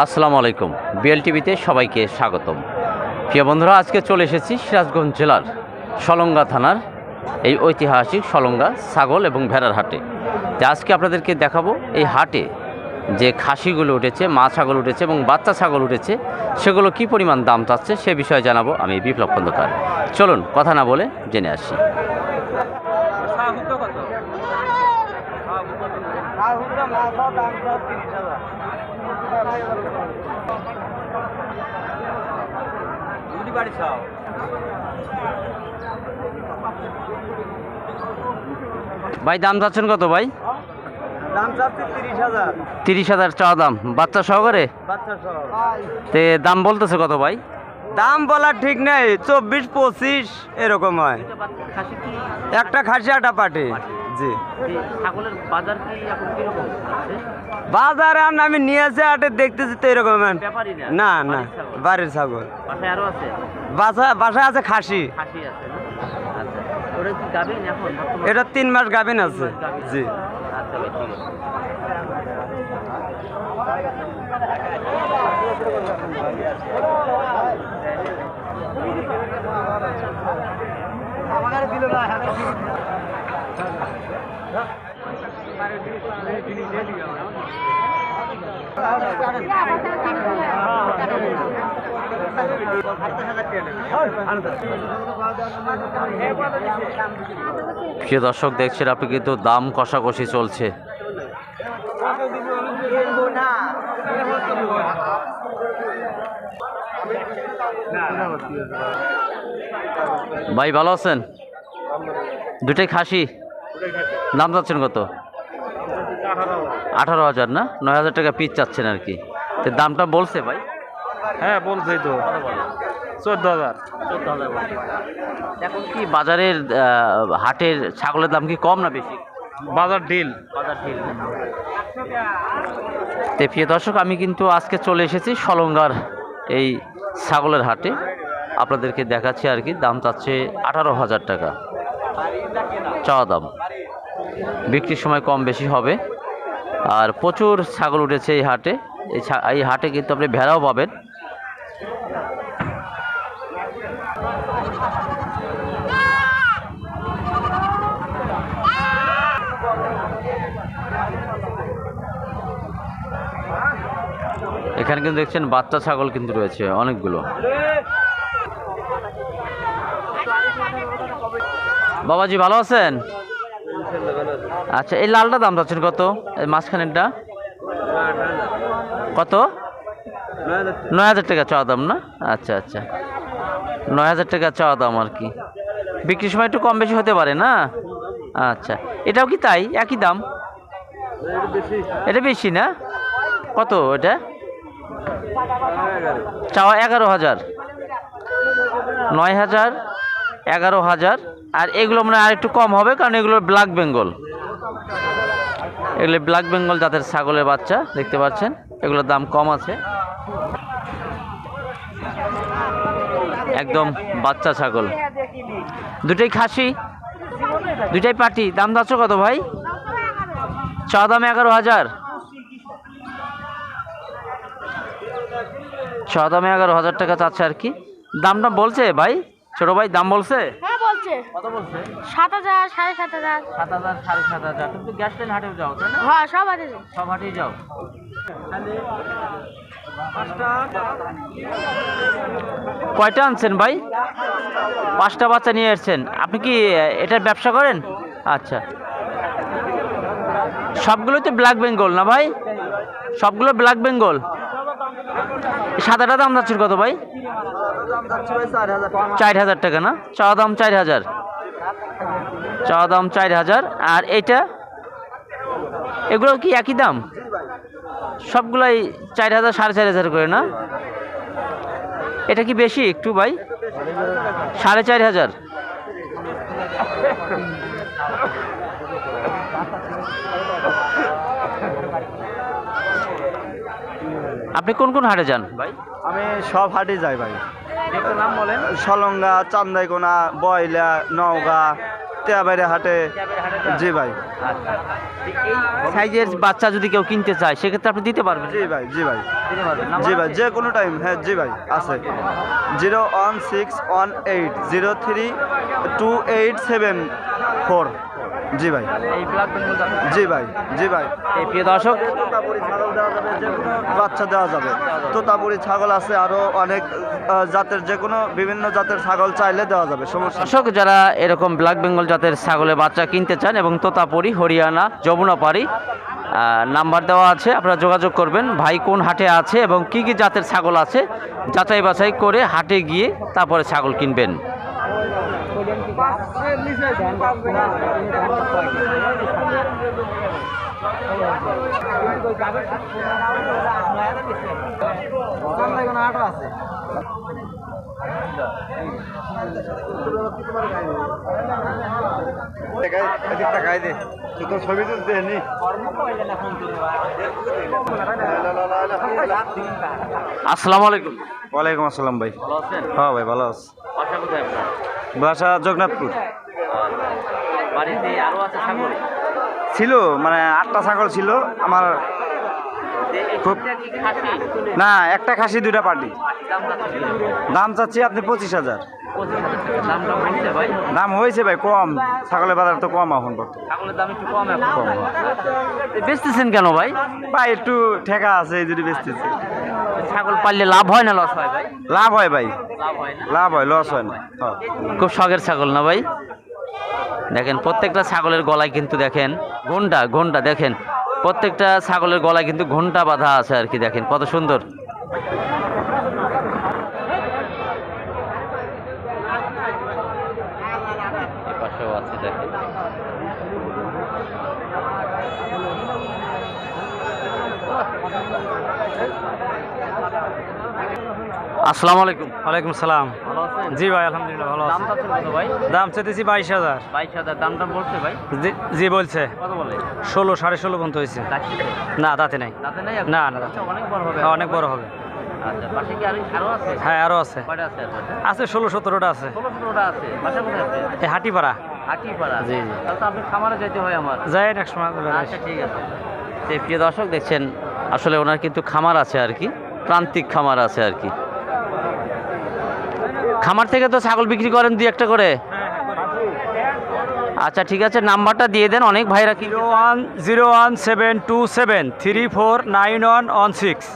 আসসালামু আলাইকুম। বিএল টিভিতে সবাইকে স্বাগতম। প্রিয় বন্ধুরা, আজকে চলে এসেছি সিরাজগঞ্জ জেলার সলঙ্গা থানার এই ঐতিহাসিক সলঙ্গা ছাগল এবং ভেড়ার হাটে। তো আজকে আপনাদেরকে দেখাবো এই হাটে যে খাসিগুলো উঠেছে, মা ছাগল উঠেছে এবং বাচ্চা ছাগল উঠেছে, সেগুলো কি পরিমাণ দাম চাচ্ছে সে বিষয়ে জানাব আমি বিপ্লব খন্দকার। চলুন, কথা না বলে জেনে আসি। দাম চাচ্ছেন কত ভাই? দাম চাচ্ছি তিরিশ হাজার। তিরিশ হাজার চাওয়া দাম। বাচ্চা সহকারে? বাচ্চা তে দাম বলতেছে কত ভাই? দাম বলার ঠিক নেই চব্বিশ পঁচিশ এরকম হয়। একটা খাসি একটা পাটি। জি। ছাগলের বাজার কি এখন কীরকম বাজারে আর আমি নিয়ে আসে হাটে দেখতেছি তো এরকম না। না বাড়ির ছাগল? বাসায় আরও আছে? বাসা বাসায় আছে খাসি। খাসি আছে না? আচ্ছা ওটা কি গাবেন এখন? বর্তমানে? এটা তিন মাস গাভিন আছে। জি। আচ্ছা ভাই ঠিক আছে। প্রিয় দর্শক দেখছেন আপনি কিন্তু দাম কষাকষি চলছে। ভাই ভালো আছেন? দুটাই খাসি? দাম চাচ্ছেন কত? আঠারো হাজার না? নয় হাজার টাকা পিস চাচ্ছেন আর কি। তো দামটা বলছে ভাই? হ্যাঁ বলছে তো। চোদ্দ হাজার। এখন কি বাজারের হাটের ছাগলের দাম কি কম না বেশি? বাজার ডিল বাজার ঠিক তে প্রিয় দর্শক আমি কিন্তু আজকে চলে এসেছি সলঙ্গার এই ছাগলের হাটে। আপনাদেরকে দেখাচ্ছি আর কি দাম চাচ্ছে আঠারো হাজার টাকা। চাওয়া দাম। বিক্রির সময় কম বেশি হবে। আর প্রচুর ছাগল উঠেছে এই হাটে। এই হাটে কিন্তু আপনি ভেড়াও পাবেন। এখানে কিন্তু দেখছেন বাচ্চা ছাগল কিন্তু রয়েছে অনেকগুলো। বাবাজি ভালো আছেন? আচ্ছা এই লালটা দাম চাচ্ছেন কত? এই মাঝখানেরটা? কত? নয় হাজার টাকা চাওয়া দাম, না? আচ্ছা আচ্ছা। নয় হাজার টাকা চাওয়া দাম আর কি। বিক্রির সময় একটু কম বেশি হতে পারে, না? আচ্ছা। এটাও কি তাই? একই দাম? এটা বেশি, না? কত এটা? চাওয়া এগারো হাজার। নয় হাজার এগারো হাজার। আর এগুলো মানে আর একটু কম হবে, কারণ এগুলো ব্ল্যাক বেঙ্গল এগুলো ব্ল্যাক বেঙ্গল জাতের ছাগলের বাচ্চা, দেখতে পাচ্ছেন? এগুলোর দাম কম আছে। একদম বাচ্চা ছাগল। দুটোই খাসি দুটাই পাটি। দাম যাচ্ছ কত ভাই? চা দাম এগারো হাজার। ছ দামে এগারো হাজার টাকা চাচ্ছে আর কি। দামটা বলছে ভাই? ছোট ভাই দাম বলছে? হ্যাঁ বলছে। কত বলছে? সাত হাজার সাড়ে সাত হাজার। সাত হাজার সাড়ে সাত হাজার। তুমি তো গ্যাস লাইন হাটেও যাও তাই না? হ্যাঁ সব আছে সব হাটেই যাও। কয়টা আনছেন ভাই? পাঁচটা বাচ্চা নিয়ে এসছেন আপনি কি এটার ব্যবসা করেন? আচ্ছা। সবগুলো তো ব্ল্যাক বেঙ্গল না ভাই? সবগুলো ব্ল্যাক বেঙ্গল সাদাটা দাম যাচ্ছে কত ভাই? চার হাজার টাকা না? চাওয়া দাম চার হাজার। চাওয়া দাম চার হাজার। আর এইটা? এগুলো কি একই দাম? সবগুলাই চার হাজার, সাড়ে চার হাজার করে না? এটা কি বেশি একটু ভাই? সাড়ে চার হাজার। আপনি কোন কোন হাটে যান? ভাই আমি সব হাটে যাই ভাই। সলঙ্গা চান্দাইকোনা বয়লা নওগাঁ তেয়াবাড়ি হাটে। জি ভাই। আচ্ছা সাইজের বাচ্চা যদি কেউ কিনতে চায় সেক্ষেত্রে আপনি দিতে পারবেন? জি ভাই জি ভাই। জি ভাই যে কোনো টাইম হ্যাঁ জি ভাই আছে। Zero one six one eight zero three two eight seven four. জি ভাই। এই ব্ল্যাক বেঙ্গল জি ভাই জি ভাই। এই প্রিয় দর্শক। তোতাপুরি ছাগল দেওয়া যাবে যে কোনো বাচ্চা দেওয়া যাবে। তোতাপুরি ছাগল আছে আরও অনেক জাতের যে কোনো বিভিন্ন জাতের ছাগল চাইলে দেওয়া যাবে সমস্যা দর্শক যারা এরকম ব্ল্যাক বেঙ্গল জাতের ছাগলের বাচ্চা কিনতে চান এবং তোতাপুরি হরিয়ানা যমুনাপাড়ি নাম্বার দেওয়া আছে আপনারা যোগাযোগ করবেন ভাই কোন হাটে আছে এবং কি কি জাতের ছাগল আছে যাচাই বাছাই করে হাটে গিয়ে তারপরে ছাগল কিনবেন। আসসালামু আলাইকুম। ওয়ালাইকুম আসসালাম ভাই। ভালো আছেন? হ্যাঁ ভাই ভালো আছে। বাসা কোথায় আপনার? বাসা জগন্নাথপুর। বাড়িতে আরও আছে ছাগল? ছিল মানে আটটা ছাগল ছিল আমার খুব না একটা খাসি দুইটা পার্টি। দাম চাচ্ছি আপনি পঁচিশ হাজার। দাম হয়েছে ভাই? কম। ছাগলের বাজার তো কম এখন বেচতেছেন কেন ভাই? ভাই একটু ঠেকা আছে এই দুটি বেচতেছে। ছাগল পাললে লাভ হয় না লস হয় ভাই? লাভ হয় ভাই। লাভ হয় লস হয় না। খুব শখের ছাগল না ভাই? দেখেন, প্রত্যেকটা ছাগলের গলায় কিন্তু দেখেন ঘণ্টা ঘণ্টা দেখেন, প্রত্যেকটা ছাগলের গলায় কিন্তু ঘণ্টা বাঁধা আছে আর কি, দেখেন, কত সুন্দর। আছে, দেখেন। আসসালামু আলাইকুম। ওয়ালাইকুম সালাম। ভালো আছেন? জি ভাই আলহামদুলিল্লাহ ভালো দাম চাচ্ছেন কত ভাই? দাম চেতেছি বাইশ হাজার। বাইশ হাজার দাম টাম বলছে ভাই? জি- জি বলছে। কত বলে? ষোলো সাড়ে ষোলো পর্যন্ত হয়েছে। না তাতে নাই। তাতে নাই না, না, আচ্ছা, অনেক বড় হবে। হ্যাঁ, অনেক বড় হবে। আচ্ছা পাশে কি আরও আছে? হ্যাঁ আছে। কয়টা আছে আর আছে ষোলো সতেরোটা আছে। ষোলো ষোলোটা আছে। বাসা কোথায় আছে? এই হাটিপাড়া। হাটিপাড়া। জি, জি। তাহলে আপনি খামারে যেতে হয় আমার। যাই এক সময় আচ্ছা ঠিক আছে। প্রিয় দর্শক দেখছেন আসলে ওনার কিন্তু খামার আছে আর কি। প্রান্তিক খামার আছে আর কি। খামার থেকে তো ছাগল বিক্রি করেন দুই একটা করে? আচ্ছা ঠিক আছে নাম্বারটা দিয়ে দেন অনেক ভাইরা কি zero one zero one seven two seven three four nine one one six.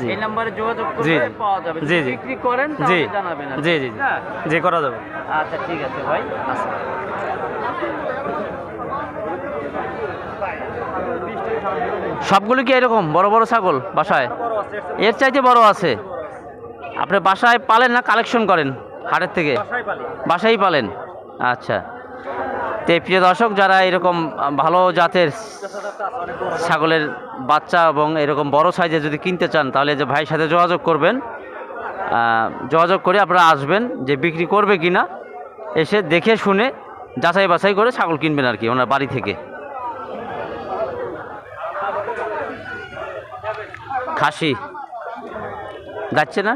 জি। এই নাম্বারে যোগাযোগ করলে পাওয়া যাবে। জি, জি। বিক্রি করেন জি। জানাবেন কি। জি জি জি। হ্যাঁ? জি করা যাবে। আচ্ছা ঠিক আছে ভাই। সবগুলো কি এরকম? বড় বড় ছাগল বাসায়? এর চাইতে বড় আছে? আপনি বাসায় পালেন না কালেকশন করেন হাটের থেকে? বাসায় পালেন? আচ্ছা। তো প্রিয় দর্শক যারা এরকম ভালো জাতের ছাগলের বাচ্চা এবং এরকম বড় সাইজে যদি কিনতে চান তাহলে যে ভাইয়ের সাথে যোগাযোগ করবেন। যোগাযোগ করে আপনারা আসবেন যে বিক্রি করবে কি না এসে দেখে শুনে যাচাই বাছাই করে ছাগল কিনবেন আর কি ওনার বাড়ি থেকে। খাসি। যাচ্ছে না?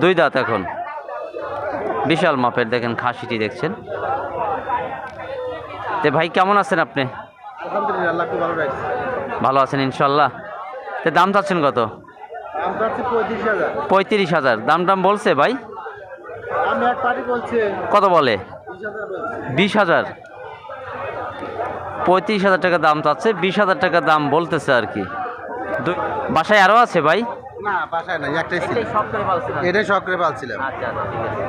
দুই দাঁত। এখন। বিশাল মাপের দেখেন খাসিটি দেখছেন। তে ভাই কেমন আছেন আপনি? ভালো আছেন ইনশাল্লাহ। তে দাম চাচ্ছেন কত? পঁয়ত্রিশ হাজার। দাম টাম বলছে ভাই? কত বলে? বিশ হাজার পঁয়ত্রিশ হাজার টাকা দাম চাচ্ছে বিশ হাজার টাকা দাম বলতেছে আর কি। বাসায় আরও আছে ভাই? না বাসায় একটাই ছিল। এটাই শখ করে পালছিলাম আচ্ছা আচ্ছা ঠিক আছে।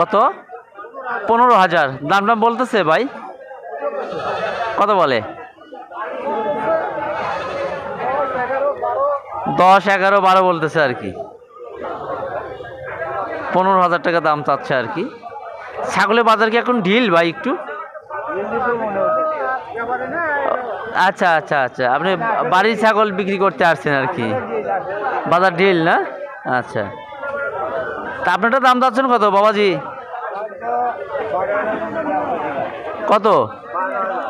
কত? পনেরো হাজার। দাম দাম বলতেছে ভাই। কত বলে? দশ এগারো বারো বলতেছে আর কি। পনেরো হাজার টাকা দাম চাচ্ছে আর কি। ছাগলের বাজার কি এখন ঢিল ভাই একটু? আচ্ছা আচ্ছা আচ্ছা। আপনি বাড়ির ছাগল বিক্রি করতে আসছেন আর কি? বাজার ডিল না? আচ্ছা। তা আপনারটা দাম যাচ্ছেন কত, বাবাজি? কত?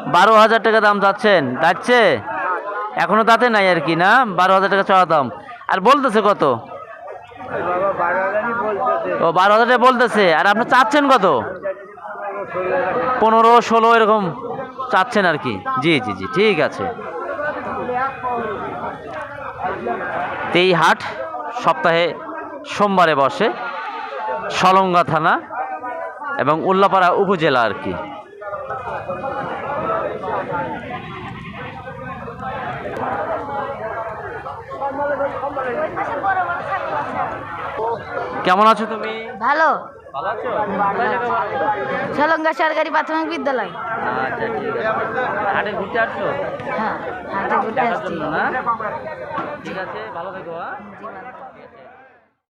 বারো হাজার টাকা দাম যাচ্ছেন। যাচ্ছে? এখনও তাতে নাই আর কি, না? বারো হাজার টাকা চড়া দাম। আর বলতেছে কত? ও, বারো হাজার টাকা বলতেছে। আর আপনি চাচ্ছেন কত? পনেরো, ষোলো, এরকম। চাচ্ছেন আর কি। জি জি জি, ঠিক আছে। এই হাট সপ্তাহে সোমবারে বসে সলঙ্গা থানা এবং উল্লাপাড়া উপজেলা আর কি। কেমন আছো তুমি? ভালো। সলঙ্গা সরকারি প্রাথমিক বিদ্যালয়। আচ্ছা ঠিক আছে। হাটে ঘুরতে আসছো? হ্যাঁ হাটে ঘুরতে আসছি। ঠিক আছে ভালো থেকো হ্যাঁ।